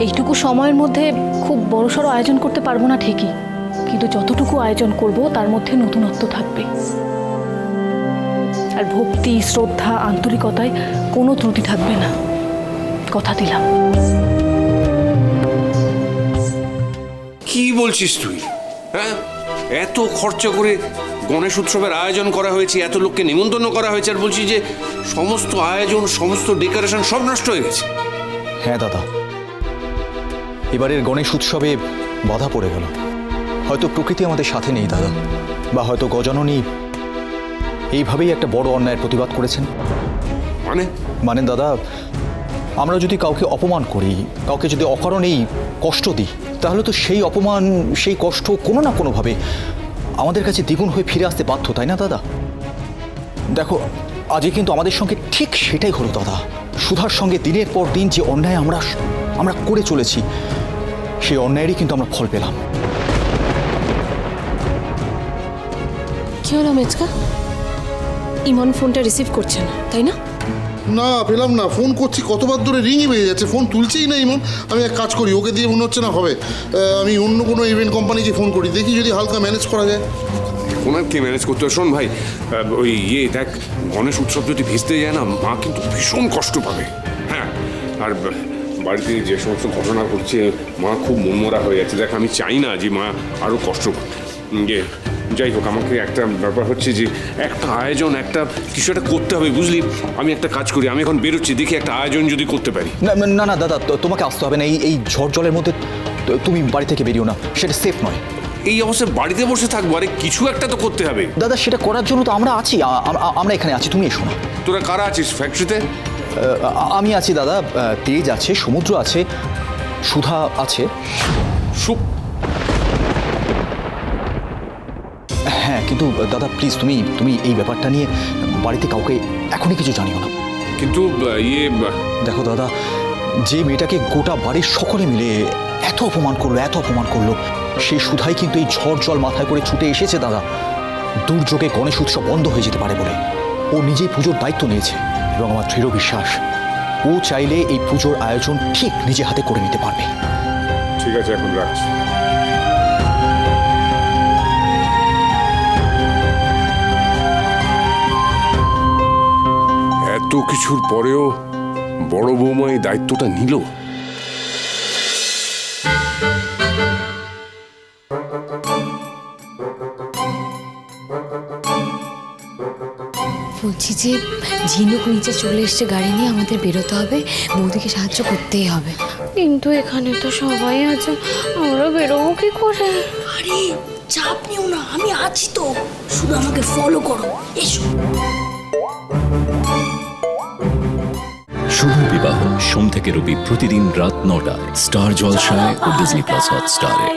এইটুকু সময়ের মধ্যে খুব বড়সড় আয়োজন করতে পারব না ঠিকই। কিন্তু যতটুকু আয়োজন করব তার মধ্যে নতুনত্ব থাকবে। আর ভক্তি শ্রদ্ধা আন্তরিকতায় কোনো ত্রুটি থাকবে না। কথা দিলাম। কি বলছিস তুই? হ্যাঁ? এত খরচা করে গণেশ উৎসবের আয়োজন করা হয়েছে এত লোককে নিমন্ত্রণ করা হয়েছে আর বলছি যে সমস্ত আয়োজন সমস্ত ডেকোরেশন সব নষ্ট হয়ে গেছে। হ্যাঁ দাদা। এবারের গণেশ উৎসবে বাধা পড়ে গেল। হয়তো প্রকৃতি আমাদের সাথে নেই দাদা। বা হয়তো গজাননী এইভাবেই একটা বড় অন্যায়ের প্রতিবাদ করেছেন। মানে? মানে দাদা আমরা যদি কাউকে অপমান করি কাউকে যদি অকারণেই কষ্ট দিই তাহলে তো সেই অপমান সেই কষ্ট কোনো না কোনোভাবে আমাদের কাছে দ্বিগুণ হয়ে ফিরে আসতে বাধ্য তাই না দাদা? দেখো আজকে কিন্তু আমাদের সঙ্গে ঠিক সেটাই হলো দাদা। সুধার সঙ্গে দিনের পর দিন যে অন্যায় আমরা আমরা করে চলেছি সেই অন্যায়েরই কিন্তু আমরা ফল পেলাম। কি হলো মেচকা ইমন ফোনটা রিসিভ করছে না তাই না? না পেলাম না। ফোন করছি কতবার ধরে রিংই বেজে যাচ্ছে। ফোন তুলছেই না ইমন। আমি এক কাজ করি ওকে দিয়ে মনে হচ্ছে না হবে। আমি অন্য কোনো ইভেন্ট কোম্পানিকে ফোন করি। দেখি যদি হালকা ম্যানেজ করা যায়। ওনার কি ম্যানেজ করতে? শোন ভাই ওই ইয়ে দেখ গণেশ উৎসব যদি ভিজতে যায় না মা কিন্তু ভীষণ কষ্ট পাবে। হ্যাঁ আর বাড়িতে যে সমস্ত ঘটনা ঘটছে মা খুব মনমরা হয়ে যাচ্ছে। দেখ আমি চাই না যে মা আরও কষ্ট ইয়ে যাই হোক আমাকে একটা ব্যাপার হচ্ছে যে একটা আয়োজন একটা কিছু একটা করতে হবে বুঝলি? আমি একটা কাজ করি আমি এখন বেরোচ্ছি দেখি একটা আয়োজন যদি করতে পারি। না না, না দাদা তোমাকে আসতে হবে না এই এই ঝড় জলের মধ্যে তুমি বাড়ি থেকে বেরিও না সেটা সেফ নয়। এই অবস্থায় বাড়িতে বসে থাকব আরে কিছু একটা তো করতে হবে। দাদা সেটা করার জন্য তো আমরা আছি আমরা এখানে আছি তুমি এসো না। তোরা কারা আছিস ফ্যাক্টরিতে আমি আছি দাদা তেজ আছে সমুদ্র আছে সুধা আছে। হ্যাঁ কিন্তু দাদা প্লিজ তুমি তুমি এই ব্যাপারটা নিয়ে বাড়িতে কাউকে এখনই কিছু জানিও না। কিন্তু ইয়ে দেখো দাদা যে মেয়েটাকে গোটা বাড়ির সকলে মিলে এত অপমান করল এত অপমান করল সেই সুধাই কিন্তু এই ঝড় জল মাথায় করে ছুটে এসেছে দাদা। দুর্যোগে গণেশ উৎসব বন্ধ হয়ে যেতে পারে বলে। ও নিজেই পুজোর দায়িত্ব নিয়েছে। এবং আমার দৃঢ় বিশ্বাস, ও চাইলে এই পুজোর আয়োজন ঠিক নিজে হাতে করে নিতে পারবে। ঠিক আছে, এখন রাখছি। এত কিছুর পরেও বড় বৌমা এই দায়িত্বটা নিল? বলছি যে ঝিনুক নিচে চলে এসছে গাড়ি নিয়ে আমাদের বেরোতে হবে। বৌদিকে সাহায্য করতেই হবে। কিন্তু এখানে তো সবাই আছে আমরা বেরোবো কি করে? আরে চাপ নিও না আমি আছি তো। শুধু আমাকে ফলো করো। এসো। শুভ বিবাহ সোম থেকে রবি প্রতিদিন রাত নটায়। স্টার জলসায় ও ডিজনি প্লাস হটস্টারে